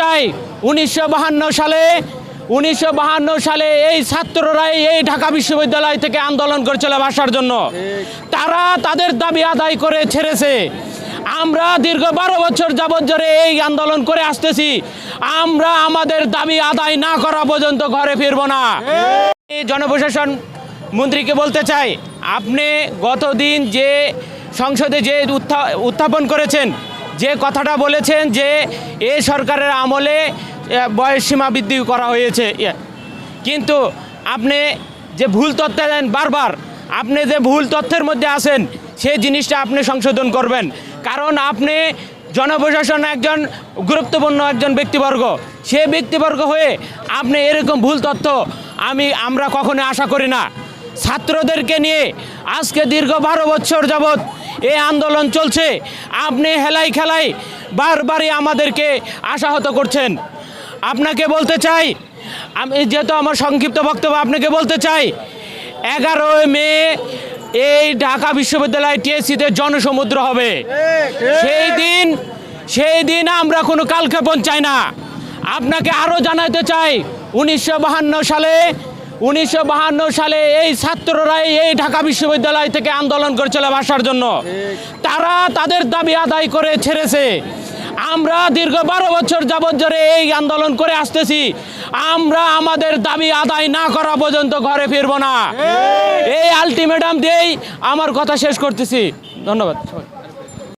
চাই। উনিশশো সালে উনিশশো সালে এই ছাত্ররাই এই ঢাকা বিশ্ববিদ্যালয় থেকে আন্দোলন করেছিল ভাষার জন্য। তারা তাদের দাবি আদায় করে ছেড়েছে। আমরা দীর্ঘ বারো বছর যাবৎ ধরে এই আন্দোলন করে আসতেছি। আমরা আমাদের দাবি আদায় না করা পর্যন্ত ঘরে ফিরবো না। জনপ্রশাসন মন্ত্রীকে বলতে চাই, আপনি গতদিন যে সংসদে যে উত্থা- উত্থাপন করেছেন যে কথাটা বলেছেন যে এ সরকারের আমলে বয়স সীমা বৃদ্ধি করা হয়েছে। কিন্তু আপনি যে ভুল তথ্য দেন বারবার, আপনি যে ভুল তথ্যের মধ্যে আছেন, সেই জিনিসটা আপনি সংশোধন করবেন। কারণ আপনি জনপ্রশাসন একজন, গুরুত্বপূর্ণ একজন ব্যক্তিবর্গ। সে ব্যক্তিবর্গ হয়ে আপনি এরকম ভুল তথ্য আমি, আমরা কখনো আশা করি না। ছাত্রদেরকে নিয়ে আজকে দীর্ঘ বারো বছর যাবৎ এই আন্দোলন চলছে। আপনি হেলাই খেলাই বারবারই আমাদেরকে আশাহত করছেন। আপনাকে বলতে চাই, আমি যেহেতু আমার সংক্ষিপ্ত বক্তব্য আপনাকে বলতে চাই, এগারোই মে এই ঢাকা বিশ্ববিদ্যালয় টিএসসিতে জনসমুদ্র হবে। সেই দিন সেই দিন আমরা কোনো কালক্ষেপণ চাই না। আপনাকে আরও জানাতে চাই, উনিশশো সালে উনিশশো বাহান্ন সালে এই ছাত্ররাই এই ঢাকা বিশ্ববিদ্যালয় থেকে আন্দোলন করেছিল ভাষার জন্য। তারা তাদের দাবি আদায় করে ছেড়েছে। আমরা দীর্ঘ বারো বছর যাবৎ ধরে এই আন্দোলন করে আসতেছি। আমরা আমাদের দাবি আদায় না করা পর্যন্ত ঘরে ফিরবো না। এই আলটিমেটাম দিয়েই আমার কথা শেষ করতেছি। ধন্যবাদ। সবাই